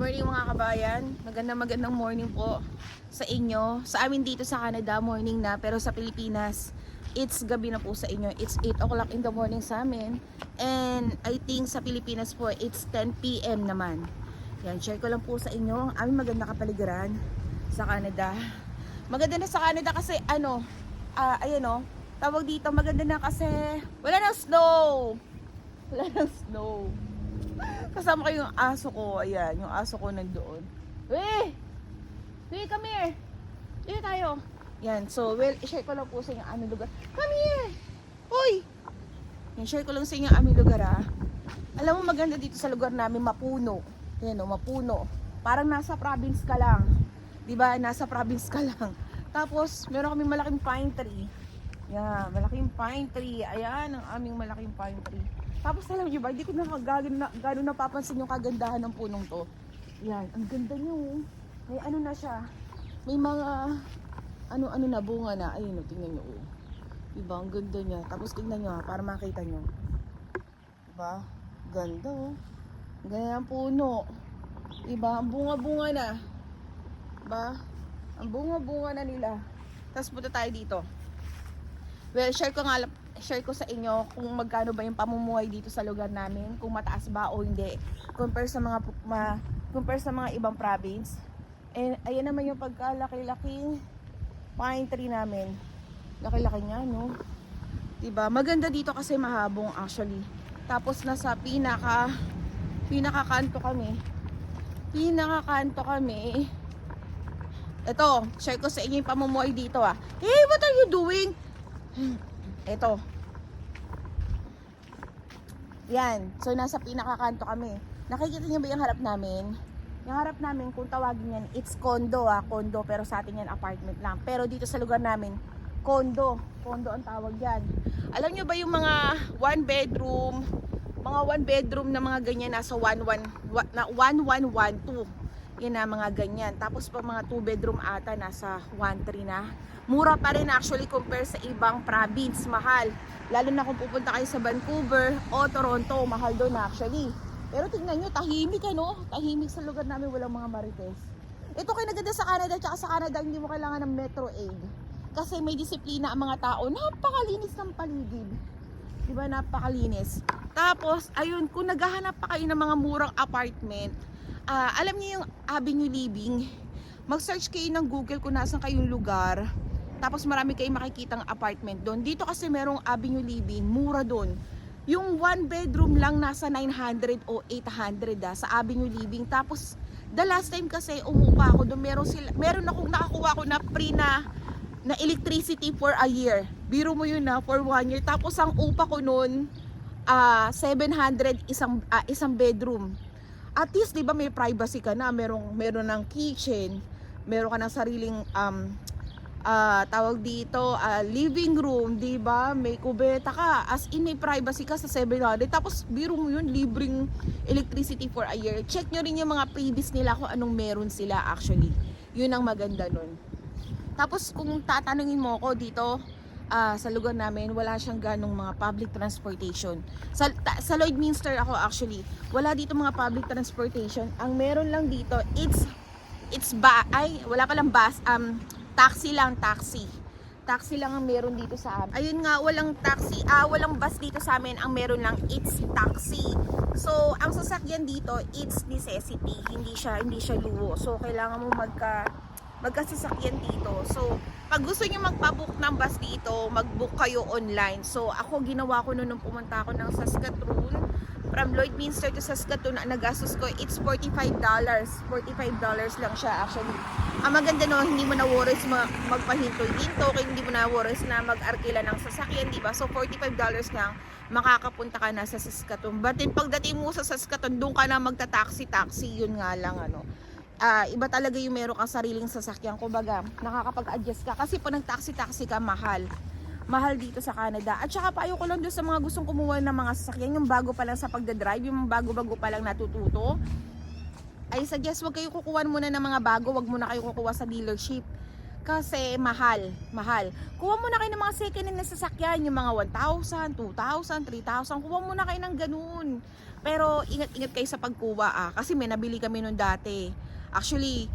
morning mga kabayan. Magandang magandang morning po sa inyo. Sa amin dito sa Canada, morning na. Pero sa Pilipinas, it's gabi na po sa inyo. It's 8 o'clock in the morning sa amin. And I think sa Pilipinas po, it's 10 p.m. naman. Yan, share ko lang po sa inyo ang aming maganda kapaligiran sa Canada. Maganda na sa Canada kasi ano, ah ayan o, tawag dito, maganda na kasi wala nang snow. Wala nang snow. Kasama ko yung aso ko. Ayan, yung aso ko nandoon. Weh! Weh, come here! Dito tayo. Yan, so, well, i-share ko lang po sa inyo ang aming lugar. Come here! Uy! Yan, share ko lang sa inyo ang aming lugar, ha. Alam mo, maganda dito sa lugar namin, mapuno. Yan, o, mapuno. Parang nasa province ka lang. Ba? Nasa province ka lang. Tapos, meron kami malaking pine tree. Yan, malaking pine tree. Ayan, ang aming malaking pine tree. Tapos alam niyo ba, hindi ko na gano'n na, gano'n napapansin yung kagandahan ng punong to. Yan, ang ganda niyo. oh. May ano na siya. May mga ano-ano na bunga na. Ayun, oh, tingnan niyo. Oh. Diba, ang ganda niya. Tapos tingnan niyo ha, para makita niyo. Diba? Ganda oh. Ganda ang puno. Diba, ang bunga-bunga na. Diba? Ang bunga-bunga na nila. Tapos punta tayo dito. Well, share ko nga share ko sa inyo kung magkano ba yung pamumuhay dito sa lugar namin, kung mataas ba o hindi compare sa mga ma, compare sa mga ibang province. And ayan naman yung pagkalaki-laking pine tree namin. Laki-laki niya, no? 'Di ba? Maganda dito kasi mahabong actually. Tapos nasa pinaka pinakakanto kami. Pinakakanto kami. Ito, share ko sa inyo yung pamumuhay dito ah. Hey, what are you doing? Ito. Yan. So, nasa pinakakanto kami. Nakikita niyo ba yung harap namin? Yung harap namin, kung tawagin yan, it's condo ah. Condo, pero sa atin yan apartment lang. Pero dito sa lugar namin, condo. Condo ang tawag yan. Alam niyo ba yung mga one bedroom, mga one bedroom na mga ganyan nasa 11 wa- na 1112. Yan na mga ganyan. Tapos pag mga 2 bedroom ata nasa 13 na. Mura pa rin actually compare sa ibang province, mahal. Lalo na kung pupunta kayo sa Vancouver o Toronto, mahal doon actually. Pero tingnan nyo, tahimik ano? Tahimik sa lugar namin, walang mga marites. Ito kayo naganda sa Canada, tsaka sa Canada hindi mo kailangan ng Metro Aid. Kasi may disiplina ang mga tao, napakalinis ng paligid. Di ba napakalinis. Tapos, ayun, kung naghahanap pa kayo ng mga murang apartment, ah, alam niyo yung Avenue Living, mag-search kayo ng Google kung nasan kayong lugar. Tapos marami kayong makikitang apartment doon. Dito kasi merong Avenue Living, mura doon. Yung one bedroom lang nasa 900 o 800 ah, sa Avenue Living. Tapos the last time kasi umupa ako doon, meron sila meron akong nakakuha ko na free na na electricity for a year. Biro mo yun na for one year. Tapos ang upa ko noon ah 700 isang ah, isang bedroom. At least 'di ba may privacy ka na, merong meron ng kitchen, meron ka ng sariling um ah, tawag dito ah, living room, 'di ba? May kubeta ka. As in may privacy ka sa 700. Tapos biro mo 'yun, libreng electricity for a year. Check nyo rin yung mga previous nila kung anong meron sila actually. 'Yun ang maganda nun. Tapos kung tatanungin mo ako dito ah, sa lugar namin, wala siyang ganong mga public transportation. Sa, ta- sa Lloydminster ako actually, wala dito mga public transportation. Ang meron lang dito, it's it's ba ay wala palang bus, um taxi lang, taxi. Taxi lang ang meron dito sa amin. Ayun nga, walang taxi, ah, walang bus dito sa amin. Ang meron lang, it's taxi. So, ang sasakyan dito, it's necessity. Hindi siya, hindi siya luwo. So, kailangan mo magka, magkasasakyan dito. So, pag gusto niyo magpabook ng bus dito, mag-book kayo online. So, ako ginawa ko noon nung pumunta ako ng Saskatoon. From Lloydminster to Saskatoon, ang nagastos ko, it's $45. $45 lang siya actually. Ang maganda no, hindi mo na worries ma- magpahinto-hinto, kaya hindi mo na worries na mag-arkila ng sasakyan, di ba? So, $45 lang, makakapunta ka na sa Saskatoon. But then, pagdating mo sa Saskatoon, doon ka na magta-taxi-taxi, yun nga lang, ano ah, iba talaga yung meron kang sariling sasakyan. Kumbaga, nakakapag-adjust ka. Kasi pag nag-taxi-taxi ka, mahal. Mahal dito sa Canada. At saka payo ko lang doon sa mga gustong kumuha ng mga sasakyan, yung bago pa lang sa pagdadrive, yung bago-bago pa lang natututo. Ay suggest wag kayo kukuha muna ng mga bago, wag muna kayo kukuha sa dealership. Kasi mahal, mahal. Kuha muna kayo ng mga second hand na sasakyan, yung mga 1,000, 2,000, 3,000. Kuha muna kayo ng ganun. Pero ingat-ingat kayo sa pagkuha ah. Kasi may nabili kami nun dati. Actually,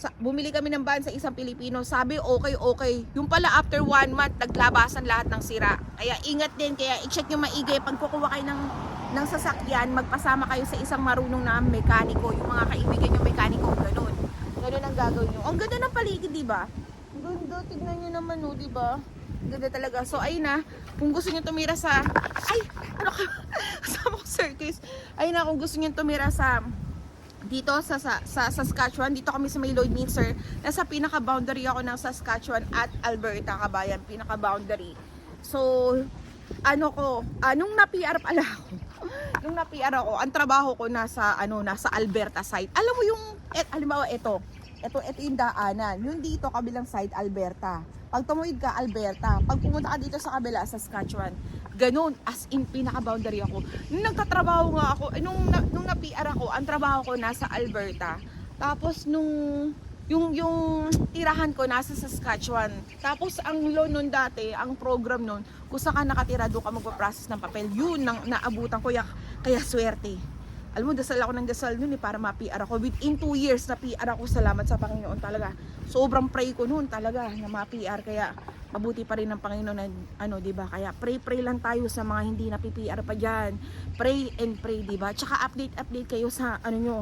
sa, bumili kami ng van sa isang Pilipino. Sabi, okay, okay. Yung pala after one month, naglabasan lahat ng sira. Kaya ingat din. Kaya i-check nyo maigi. Pag kukuha kayo ng, ng sasakyan, magpasama kayo sa isang marunong na mekaniko. Yung mga kaibigan nyo mekaniko, ganun. Ganun ang gagawin nyo. Ang ganda ng paligid, di ba? Ganda. Tignan nyo naman, oh, di ba? Ganda talaga. So, ayun na. Kung gusto nyo tumira sa... Ay! Ano ka? Kasama ko circus. Ayun na, kung gusto nyo tumira sa dito sa, sa, sa Saskatchewan, dito kami sa may Lloydminster, nasa pinaka-boundary ako ng Saskatchewan at Alberta, kabayan, pinaka-boundary. So, ano ko, anong na-PR pala ako, nung na-PR ako, ang trabaho ko nasa, ano, nasa Alberta side. Alam mo yung, et, halimbawa, ito, ito, ito yung daanan, yung dito, kabilang side, Alberta. Pag tumuwid ka, Alberta. Pag pumunta ka dito sa kabila, Saskatchewan, ganun, as in, pinaka-boundary ako. Nung nagtatrabaho nga ako, eh, nung, nung na-PR ako, ang trabaho ko nasa Alberta. Tapos nung, yung, yung tirahan ko nasa Saskatchewan. Tapos ang loan nun dati, ang program nun, kung saan ka nakatira, doon ka magpa-process ng papel. Yun, nang, naabutan ko, kaya, kaya swerte. Alam mo, dasal ako ng dasal nun eh, para ma-PR ako. Within 2 years na PR ako, salamat sa Panginoon talaga. Sobrang pray ko noon talaga na ma-PR. Kaya mabuti pa rin ng Panginoon na ano, 'di ba? Kaya pray-pray lang tayo sa mga hindi na PR pa diyan. Pray and pray, 'di ba? Tsaka update update kayo sa ano nyo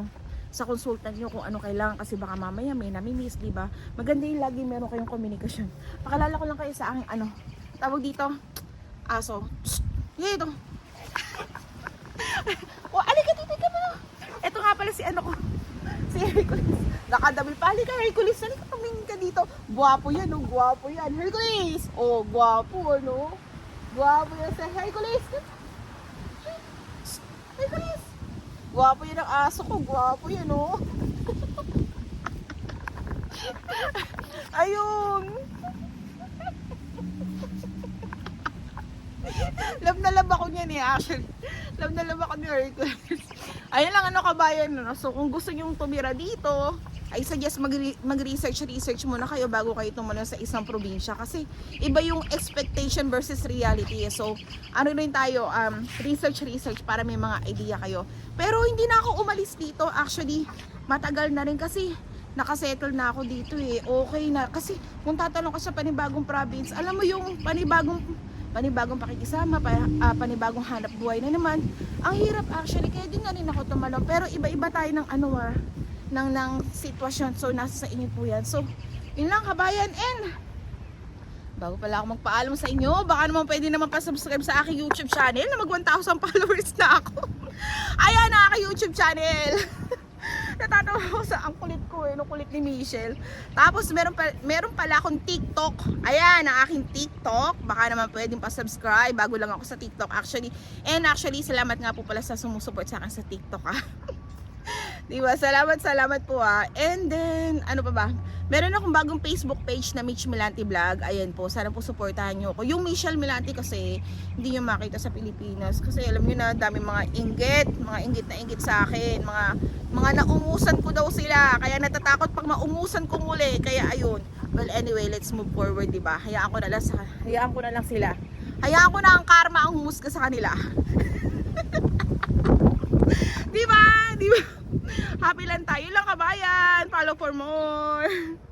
sa consultant nyo kung ano kailangan kasi baka mamaya may namimiss, 'di ba? Maganda yung lagi meron kayong communication. Pakilala ko lang kayo sa aking ano, tawag dito, aso. Psst, dito. o, alika dito ka mo. Ito nga pala si ano ko. Si Hercules. Nakadamil pa. Halika Hercules. Halika tumingin ka dito. Gwapo yan, oh. Gwapo yan. Hercules. Oh, gwapo, ano. Gwapo yan si Hercules. Hercules. Gwapo yan ang aso ko. Gwapo yan, oh. Ayun. love na love ako niyan eh, actually. Love na ako ni Hercules. Ayun lang ano kabayan, no? So kung gusto nyong tumira dito, I suggest mag- mag-research research muna kayo bago kayo tumalon sa isang probinsya kasi iba yung expectation versus reality. So ano rin tayo, um, research research para may mga idea kayo. Pero hindi na ako umalis dito. Actually, matagal na rin kasi nakasettle na ako dito eh. Okay na. Kasi kung tatanong ka sa panibagong province, alam mo yung panibagong panibagong pakikisama, pa, ah, panibagong hanap buhay na naman. Ang hirap actually, kaya din na rin ako tumalon. Pero iba-iba tayo ng ano ah, ng, ng sitwasyon. So, nasa sa inyo po yan. So, yun lang kabayan. And, bago pala ako magpaalam sa inyo, baka naman pwede naman pa-subscribe sa aking YouTube channel na mag 1,000 followers na ako. Ayan na aking YouTube channel. Natatawa ako sa ang kulit ko eh, no kulit ni Michelle. Tapos meron pa meron pala akong TikTok. Ayan ang aking TikTok. Baka naman pwedeng pa-subscribe bago lang ako sa TikTok actually. And actually, salamat nga po pala sa sumusuport sa akin sa TikTok ah. Diba? Salamat, salamat po ah. And then, ano pa ba? Meron akong bagong Facebook page na Mitch Milante Vlog. Ayan po, sana po supportahan nyo ako. Yung Michelle Milante kasi, hindi nyo makita sa Pilipinas. Kasi alam nyo na, dami mga inggit, mga inggit na inggit sa akin. Mga, mga naungusan ko daw sila. Kaya natatakot pag maungusan ko muli. Kaya ayun. Well, anyway, let's move forward, diba? Hayaan ko na lang, sa, hayaan ko na lang sila. Hayaan ko na ang karma ang humusga sa kanila. diba? Diba? Happy lang tayo lang kabayan. Follow for more.